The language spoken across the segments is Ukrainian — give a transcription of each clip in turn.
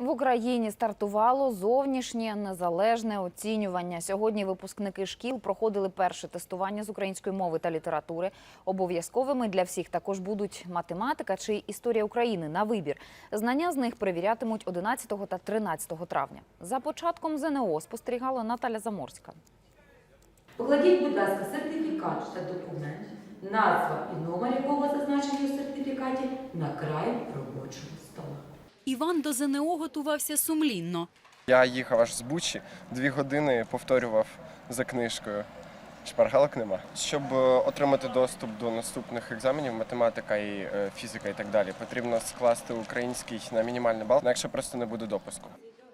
В Україні стартувало зовнішнє незалежне оцінювання. Сьогодні випускники шкіл проходили перше тестування з української мови та літератури. Обов'язковими для всіх також будуть математика чи історія України на вибір. Знання з них перевірятимуть 11 та 13 травня. За початком ЗНО спостерігала Наталя Заморська. Покладіть, будь ласка, сертифікат та документ, назва і номер якого зазначені у сертифікаті на край робочого стола. Іван до ЗНО готувався сумлінно. Я їхав аж з Бучі, дві години повторював за книжкою. Шпаргалок нема. Щоб е, отримати доступ до наступних екзаменів, математика і е, фізика і так далі, потрібно скласти український на мінімальний бал, якщо просто не буде допуску.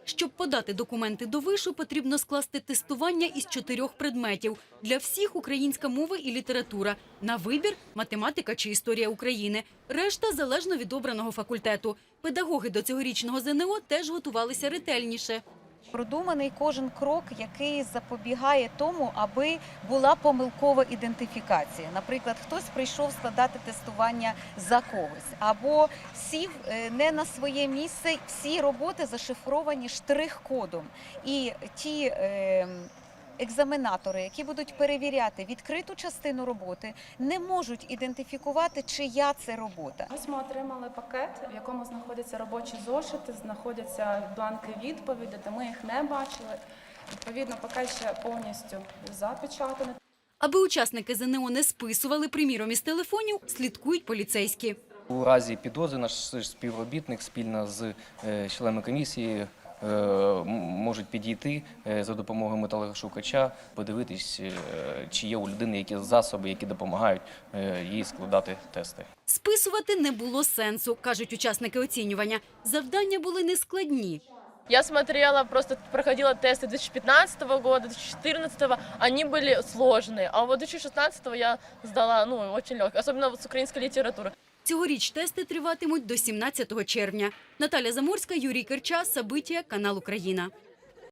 Щоб подати документи до вишу, потрібно скласти тестування із чотирьох предметів. Для всіх українська мова і література. На вибір – математика чи історія України. Решта залежно від обраного факультету. Педагоги до цьогорічного ЗНО теж готувалися ретельніше. Продуманий кожен крок, який запобігає тому, аби була помилкова ідентифікація. Наприклад, хтось прийшов складати тестування за когось, або сів е, не на своє місце. Всі роботи зашифровані штрих-кодом. І ті е, екзаменатори, які будуть перевіряти відкриту частину роботи, не можуть ідентифікувати, чия це робота. Ось ми отримали пакет, в якому знаходяться робочі зошити, знаходяться бланки відповіді, де ми їх не бачили. Відповідно, пакет ще повністю запечатаний. Аби учасники ЗНО не списували, приміром, із телефонів, слідкують поліцейські. У разі підозри наш співробітник спільно з е, членами комісії можуть підійти е, за допомогою металошукача, подивитись, е, чи є у людини якісь засоби, які допомагають е, їй складати тести. Списувати не було сенсу, кажуть учасники оцінювання. Завдання були нескладні. Я смотрела, просто проходила тесты 2015 года, 2014, они были сложные, а вот 2016 я сдала, ну, очень легко, особенно вот с украинской литературы. Цьогоріч тести триватимуть до 17 червня. Наталя Заморська, Юрій Керча, Сабитія, канал Україна.